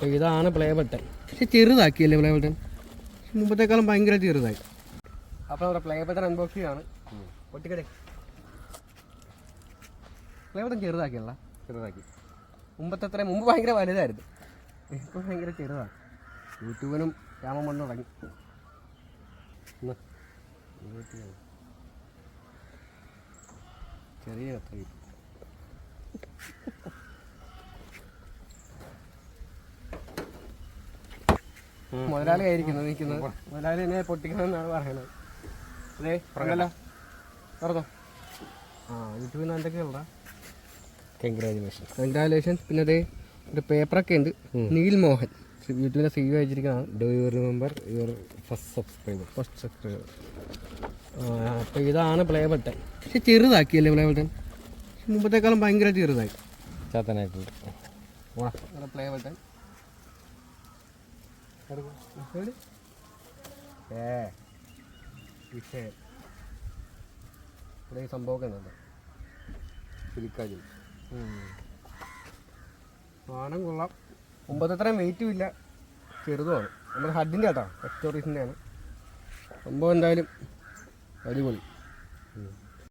അപ്പോൾ ഇതാണ് play button. പക്ഷെ ചെറുതാക്കിയല്ലേ പ്ലേ ബട്ടൺ? മുമ്പത്തേക്കാളും ഭയങ്കര ചെറുതായി. അപ്പോൾ നമ്മുടെ പ്ലേ ബട്ടൺ അൺബോക്സ് ചെയ്യാണ്. ഒട്ടിക്കടേ പ്ലേ ബട്ടൺ ചെറുതാക്കിയല്ല. ചെറുതാക്കി. മുമ്പത്തെ അത്ര മുമ്പ് ഭയങ്കര വലുതായിരുന്നു. ഇപ്പോൾ ഭയങ്കര ചെറുതാണ്. യൂട്യൂബിനും രാമൻ വന്ന് തുടങ്ങി. ചെറിയ കത്രി മുതലാളി ആയിരിക്കുന്നത് നിൽക്കുന്നത് മുതലാളി എന്നെ പൊട്ടിക്കണമെന്നാണ് പറയണത്. അതെ പറഞ്ഞല്ലോ പറഞ്ഞോ ആ യൂട്യൂബിൽ നിന്ന് എന്തൊക്കെയുള്ള കൺഗ്രാജുലേഷൻ കൺഗ്രാജുലേഷൻസ് പിന്നെ അതേ ഒരു പേപ്പറൊക്കെ ഉണ്ട്. നീൽ മോഹൻ. യൂട്യൂബിലെ സി വെച്ചിരിക്കുന്നതാണ് do you remember your first subscriber first subscriber അപ്പോൾ ഇതാണ് പ്ലേ ബട്ടൺ പക്ഷെ ചെറുതാക്കിയല്ലേ പ്ലേ ബട്ടൺ മുമ്പത്തേക്കാളും ഭയങ്കര ചെറുതായി. ചാത്തനായിട്ടുണ്ട്. ഓടാ പ്ലേ ബട്ടൺ ഏ വിഷയം ഇവിടെ ഈ സംഭവമൊക്കെ ഉണ്ട് സിലിക്കാജിൽ സാധനം കൊള്ളാം. മുമ്പത്തെ അത്രയും വെയിറ്റും ഇല്ല. ചെറുതുമാണ്. നമ്മുടെ ഹഡിന്റെ കേട്ടോ എക്സ്റ്റോറീസിന്റെ ആണ് സംഭവം എന്തായാലും അടിപൊളി.